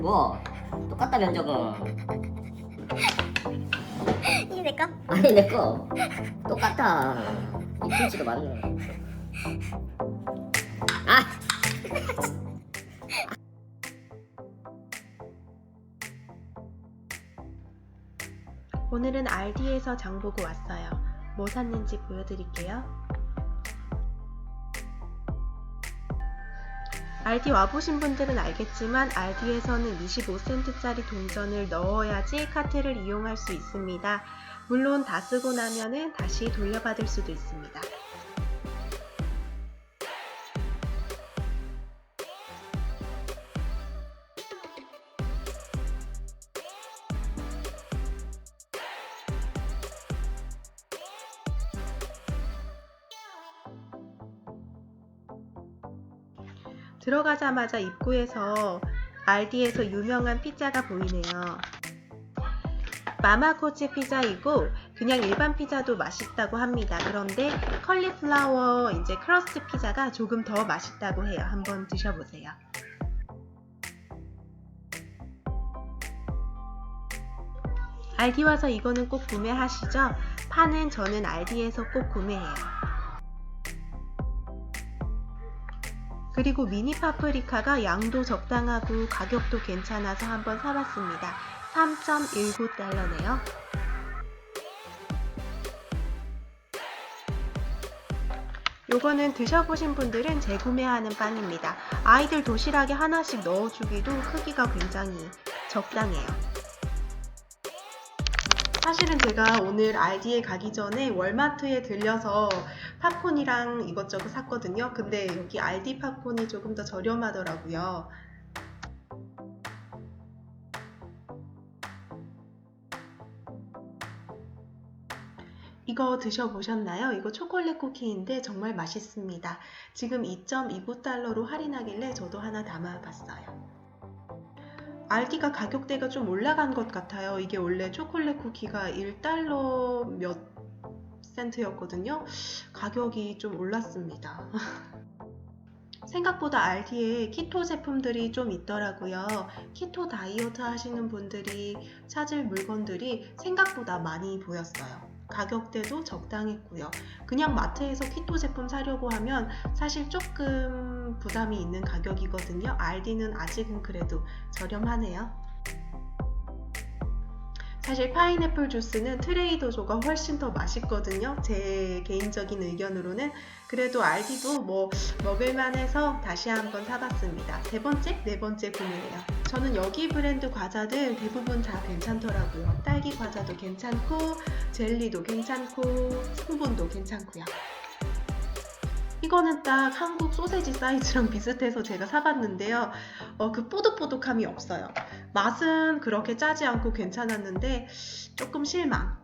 뭐? 똑같다 면적은. 이게 내 거? 아니 내거. 똑같다 이 김치도 맞네. 아! 오늘은 알디에서 장 보고 왔어요. 뭐 샀는지 보여드릴게요. 알디 와보신 분들은 알겠지만 알디에서는 25센트짜리 동전을 넣어야지 카트를 이용할 수 있습니다. 물론 다 쓰고 나면은 다시 돌려받을 수도 있습니다. 들어가자마자 입구에서 알디에서 유명한 피자가 보이네요. 마마코치 피자이고 그냥 일반 피자도 맛있다고 합니다. 그런데 컬리플라워 이제 크러스트 피자가 조금 더 맛있다고 해요. 한번 드셔보세요. 알디 와서 이거는 꼭 구매하시죠? 파는 저는 알디에서 꼭 구매해요. 그리고 미니 파프리카가 양도 적당하고 가격도 괜찮아서 한번 사봤습니다. 3.19달러네요. 요거는 드셔보신 분들은 재구매하는 빵입니다. 아이들 도시락에 하나씩 넣어주기도 크기가 굉장히 적당해요. 사실은 제가 오늘 알디에 가기 전에 월마트에 들려서 팝콘이랑 이것저것 샀거든요. 근데 여기 알디 팝콘이 조금 더 저렴하더라고요. 이거 드셔보셨나요? 이거 초콜릿 쿠키인데 정말 맛있습니다. 지금 2.29달러로 할인하길래 저도 하나 담아봤어요. 알기가 가격대가 좀 올라간 것 같아요. 이게 원래 초콜릿 쿠키가 1달러 몇 센트였거든요. 가격이 좀 올랐습니다. 생각보다 알디에 키토 제품들이 좀 있더라고요. 키토 다이어트 하시는 분들이 찾을 물건들이 생각보다 많이 보였어요. 가격대도 적당했고요. 그냥 마트에서 키토 제품 사려고 하면 사실 조금 부담이 있는 가격이거든요. 알디는 아직은 그래도 저렴하네요. 사실 파인애플 주스는 트레이더조가 훨씬 더 맛있거든요. 제 개인적인 의견으로는 그래도 알디도 뭐 먹을만해서 다시 한번 사봤습니다. 세 번째, 네 번째 구매예요. 저는 여기 브랜드 과자들 대부분 다 괜찮더라고요. 딸기 과자도 괜찮고 젤리도 괜찮고 성분도 괜찮고요. 이거는 딱 한국 소세지 사이즈랑 비슷해서 제가 사봤는데요. 어, 그 뽀득뽀득함이 없어요. 맛은 그렇게 짜지 않고 괜찮았는데 조금 실망.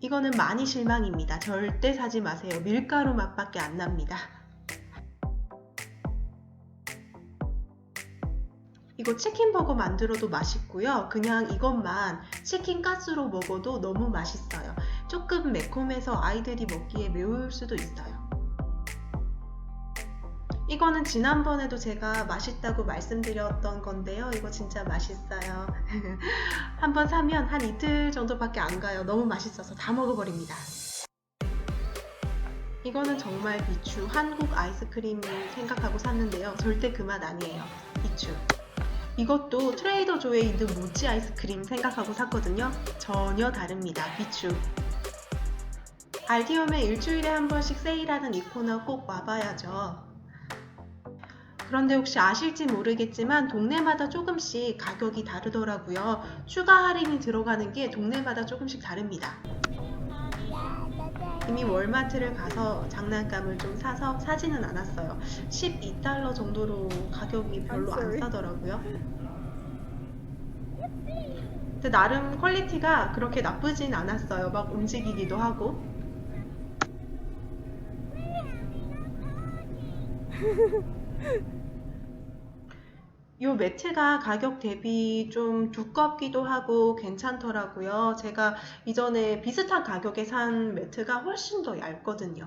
이거는 많이 실망입니다. 절대 사지 마세요. 밀가루 맛밖에 안 납니다. 이거 치킨버거 만들어도 맛있고요. 그냥 이것만 치킨 가스로 먹어도 너무 맛있어요. 조금 매콤해서 아이들이 먹기에 매울 수도 있어요. 이거는 지난번에도 제가 맛있다고 말씀드렸던 건데요. 이거 진짜 맛있어요. 한번 사면 한 이틀 정도밖에 안 가요. 너무 맛있어서 다 먹어버립니다. 이거는 정말 비추 한국 아이스크림 생각하고 샀는데요. 절대 그 맛 아니에요. 비추. 이것도 트레이더조에 있는 모찌 아이스크림 생각하고 샀거든요. 전혀 다릅니다. 비추. 알디움에 일주일에 한 번씩 세일하는 이 코너 꼭 와봐야죠. 그런데 혹시 아실지 모르겠지만 동네마다 조금씩 가격이 다르더라고요. 추가 할인이 들어가는 게 동네마다 조금씩 다릅니다. 이미 월마트를 가서 장난감을 좀 사서 사지는 않았어요. 12달러 정도로 가격이 별로 안 싸더라고요. 근데 나름 퀄리티가 그렇게 나쁘진 않았어요. 막 움직이기도 하고. 이 매트가 가격 대비 좀 두껍기도 하고 괜찮더라고요. 제가 이전에 비슷한 가격에 산 매트가 훨씬 더 얇거든요.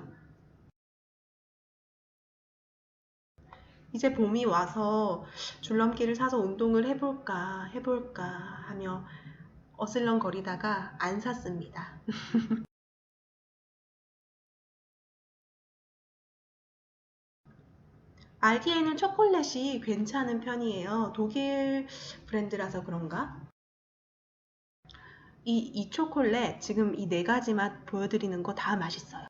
이제 봄이 와서 줄넘기를 사서 운동을 해볼까, 해볼까 하며 어슬렁거리다가 안 샀습니다. 알디에는 초콜릿이 괜찮은 편이에요. 독일 브랜드라서 그런가? 이, 이 초콜릿, 지금 이 네 가지 맛 보여드리는 거 다 맛있어요.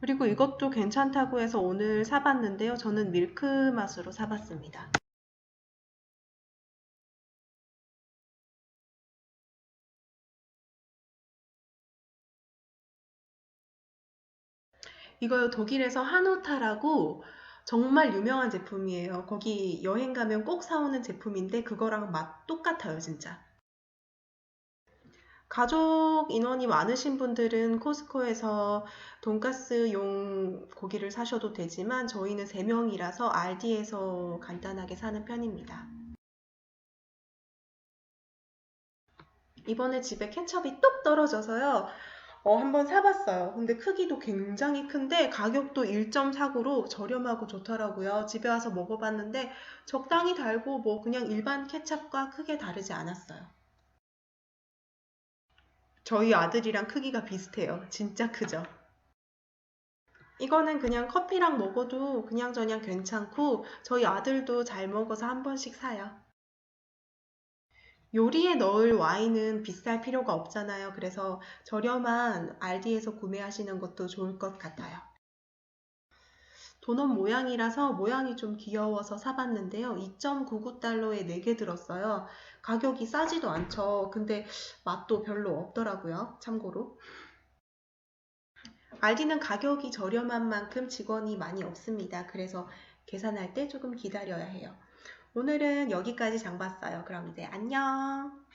그리고 이것도 괜찮다고 해서 오늘 사봤는데요. 저는 밀크 맛으로 사봤습니다. 이거 독일에서 하노타라고 정말 유명한 제품이에요. 거기 여행 가면 꼭 사오는 제품인데 그거랑 맛 똑같아요, 진짜. 가족 인원이 많으신 분들은 코스코에서 돈가스용 고기를 사셔도 되지만 저희는 3명이라서 알디에서 간단하게 사는 편입니다. 이번에 집에 케첩이 뚝 떨어져서요. 어, 한번 사봤어요. 근데 크기도 굉장히 큰데 가격도 1.49로 저렴하고 좋더라고요. 집에 와서 먹어봤는데 적당히 달고 뭐 그냥 일반 케첩과 크게 다르지 않았어요. 저희 아들이랑 크기가 비슷해요. 진짜 크죠? 이거는 그냥 커피랑 먹어도 그냥저냥 괜찮고 저희 아들도 잘 먹어서 한 번씩 사요. 요리에 넣을 와인은 비쌀 필요가 없잖아요. 그래서 저렴한 알디에서 구매하시는 것도 좋을 것 같아요. 도넛 모양이라서 모양이 좀 귀여워서 사봤는데요. 2.99달러에 4개 들었어요. 가격이 싸지도 않죠. 근데 맛도 별로 없더라고요. 참고로. 알디는 가격이 저렴한 만큼 직원이 많이 없습니다. 그래서 계산할 때 조금 기다려야 해요. 오늘은 여기까지 장 봤어요. 그럼 이제 안녕!